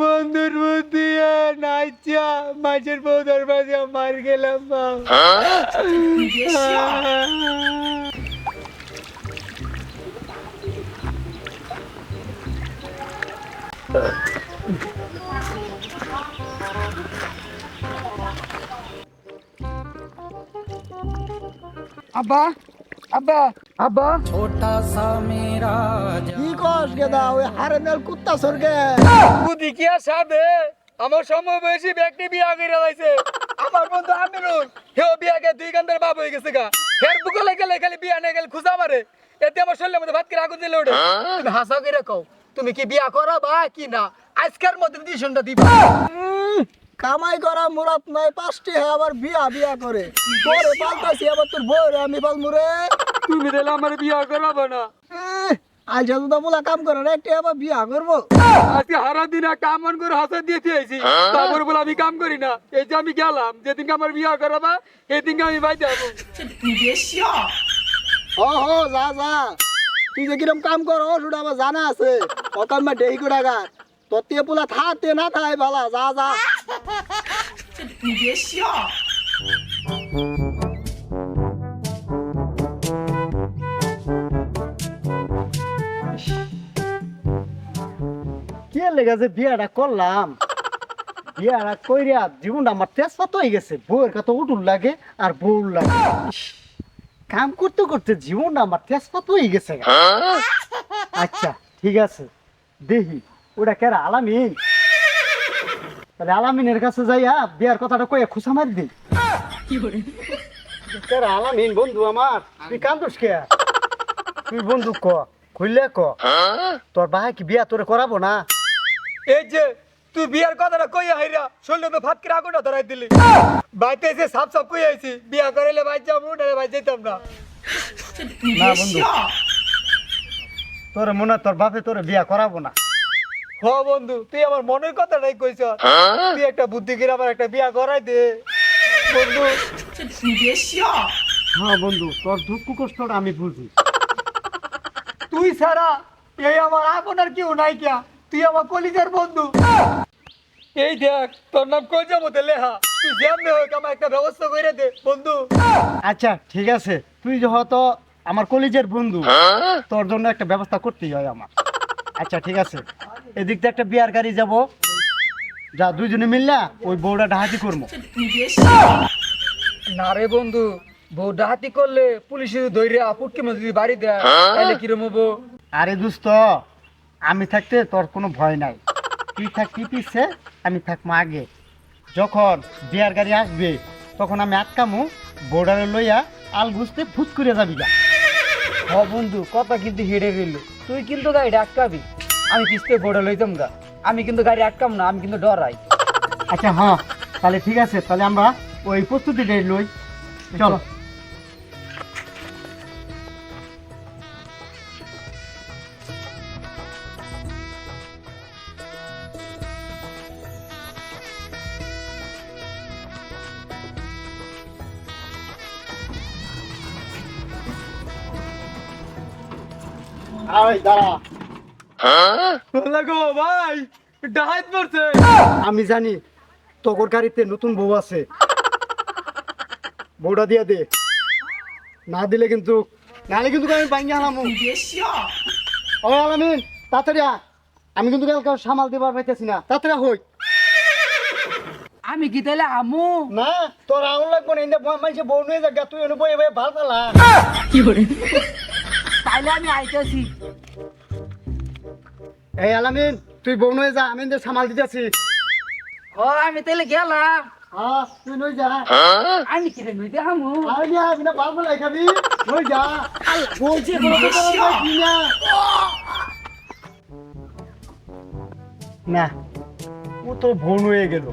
বন্ধুর বুদ্ধি নাচা মাছের বউ দরবাজা মার গেলাম বাপ আব্বা আব্বা? আব্বা কি কস গেদা ওই হারেমের কুত্তা সরকে বুদ্ধি কি সাবে আমার সময় বয়সী ব্যক্তি বিয়া করে লাইছে। আমার বন্ধু আমিরুল হেও বিয়াকে দুই গান্ধার বাপ হয়ে গেছে গা। হের বুকে লাগে গেলে খালি বিয়া না গেলে খুঁজা মারে। এতে আমার শরীরের মধ্যে ভাত করে আগুন দিলে ওঠে। তুমি হাসা করে কও? তুমি কি বিয়া করাবা কি না? আজকের মধ্যে ডিসিশনটা দিবা। কামাই করা মুরাত নাই পাঁচটি হ্যাঁ আবার বিয়া বিয়া করে। তোরে পাল্টাছি আবার তোর বউরে আমি পালমু রে। তুমি দিলে আমার বিয়া করাবো না। আজ যত বলা কাম করে রে একটি আবার বিয়া করব। আজকে হারা দিন কাম অন করে হাসা দিয়ে দিয়েছি তারপর বলে আমি কাম করি না। এই যে আমি গেলাম যেদিনকে আমার বিয়া করাবা সেদিনকে আমি বাইতে যাব। হ হ যা যা। তুই যে কিরম কাম কর ওটা আমার জানা আছে। অত আমার দেহি করে গা তোর তে পোলা থাকতে না থাই ভালা যা যা। কি লেগে যে বিয়াটা করলাম বিয়াটা কইরা জীবনটা আমার তেজপাত হয়ে গেছে। বউয়ের কত উঠুন লাগে আর বউর লাগে। কাম করতে করতে জীবনটা আমার তেজপাত হয়ে গেছে আচ্ছা ঠিক আছে। দেখি ওটা কেরা আলামিন? তাহলে আলামিনের কাছে যাইয়া বিয়ার কথাটা কয়ে খুশা মারি দিই কেরা? আলামিন বন্ধু আমার তুই কান্দোস কে? তুই বন্ধু ক খুললে ক। তোর ভাই কি বিয়া তোরে করাবো না? এই যে তুই বিয়ার কথাটা কই হাইরা শুনলে তো ভাত আগুনটা ধরাই দিলি। বাইতে এসে সাপ সাপ কই আইছি বিয়া করাইলে ভাই যাব না ভাই যেতাম না। না বন্ধু তোর মনে তোর বাপে তোরে বিয়া করাবো না। হ বন্ধু তুই আমার মনের কথাটাই কইছ। তুই একটা বুদ্ধি করে আমার একটা বিয়া করাই দে। বন্ধু হ্যাঁ বন্ধু তোর দুঃখ কষ্টটা আমি বুঝি। তুই ছাড়া এই আমার আপনার কেউ নাই কিয়া। তুই আমার কলিজার বন্ধু। এই দেখ তোর নাম কইজা মতে লেহা? তুই যেমনি হোক আমার একটা ব্যবস্থা করে দে বন্ধু। আচ্ছা ঠিক আছে। তুই যেহেতু আমার কলেজের বন্ধু তোর জন্য একটা ব্যবস্থা করতেই হয় আমার। আচ্ছা ঠিক আছে। এদিক দিয়ে একটা বিয়ার গাড়ি যাব। যা দুইজনে মিললা ওই বউটা ডাহাতি করব না রে বন্ধু বউ ডাহাতি করলে পুলিশ পুটকে মধ্যে যদি বাড়ি দেয়। তাহলে কিরম হব? আরে দুস্ত আমি থাকতে তোর কোনো ভয় নাই। তুই থাকবি পিছে আমি থাকব আগে। যখন বিয়ার গাড়ি আসবে তখন আমি আটকামু বোর্ডারে লইয়া আল বুঝতে ফুট করে যাবি গা। হ বন্ধু কথা কিন্তু হেডে রইল তুই কিন্তু গাড়ি আটকাবি। আমি কিস্তে বোর্ডে লইতাম গা। আমি কিন্তু গাড়ি আটকাম না আমি কিন্তু ডরাই। আচ্ছা হ্যাঁ তাহলে ঠিক আছে তাহলে আমরা ওই প্রস্তুতিটাই লই। চলো। ভাই ডাহাত পড়ছে আমি জানি তোর গাড়িতে নতুন বউ আছে। বউটা দিয়ে দে। না দিলে কিন্তু নাহলে কিন্তু আমি বাইঙ্গে ও আলামিন তাড়াতাড়ি আমি কিন্তু কালকে সামাল দিবার পাইতেছি না। তাড়াতাড়ি হই। আমি কি তাহলে আমু? না তোর আউন লাগবো না ইন্দা মানুষে বউ নিয়ে যাক তুই অনু বই বই ভালো পালা। তাইলে আমি আইতেছি। এই আলামিন তুই বউ নিয়ে যা আমি সামাল দিতেছি। ও আমি তাহলে গেলাম। হ্যাঁ তুই নই যা। আমি কি রে নইতে আমু? আরে না বিনা ভালো পালাই খাবি নই যা বলছি কোনো তো কি না। না ও তো বোন হয়ে গেল।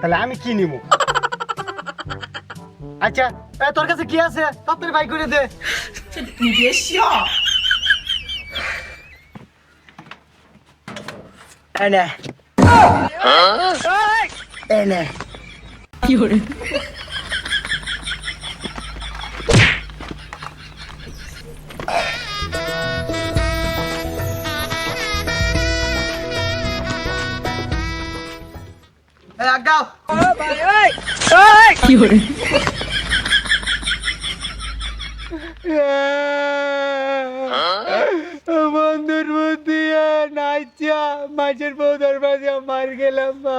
তাহলে আমি কি নিব? আচ্ছা তোর কাছে কি আছে? তাড়াতাড়ি বাই করে দে। তুই বেশি এনে কি হরে আগাও কি হরে মাছের বউ দরবার দিয়ে মার গেলাম মা।